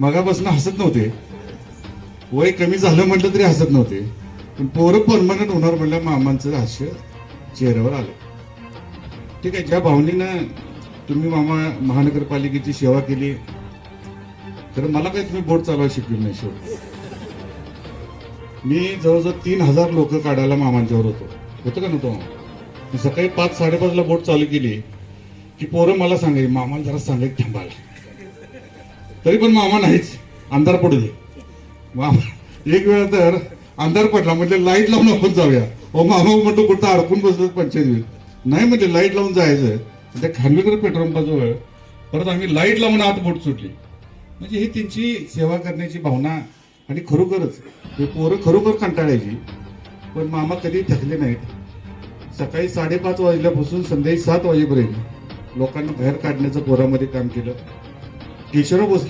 मगापासून हसत नव्हते. वय कमी झालं म्हटलं तरी हसत नव्हते. पण पोरं परमनंट होणार म्हटलं मामांचं हास्य चेहऱ्यावर आलं. ठीक आहे ज्या भावनेनं तुम्ही मामा महानगरपालिकेची सेवा केली तर मला काही तुम्ही बोट चालवायला शिकविल नाही शेवट. मी जवळजवळ तीन हजार लोक काढायला मामांच्यावर होतो. होतं का नव्हतं मी सकाळी पाच साडेपाचला बोट चालू केली की पोरं मला सांगाय मामाला जरा सांगायचं थांबायला. तरी पण मामा नाहीच. अंधार पडू दे. मामा एक वेळा तर अंधार पडला म्हणजे लाइट लावून आपण जाऊया. हो मामा म्हणतो कुठं अडकून बसलो पंचायत होईल नाही म्हणजे लाइट लावून जायचं. त्या खानविकर पेट्रोल पंपाजवळ. परत आम्ही लाइट लावून आत बोट सुटली. म्हणजे ही त्यांची सेवा करण्याची भावना आणि खरोखरच हे पोरं खरोखर कंटाळायची. पण मामा कधी थकले नाहीत. सकाळी साडेपाच वाजल्यापासून संध्याकाळी सात वाजेपर्यंत लोकांना बाहेर काढण्याचं पोरामध्ये काम केलं. केशवराव भोसले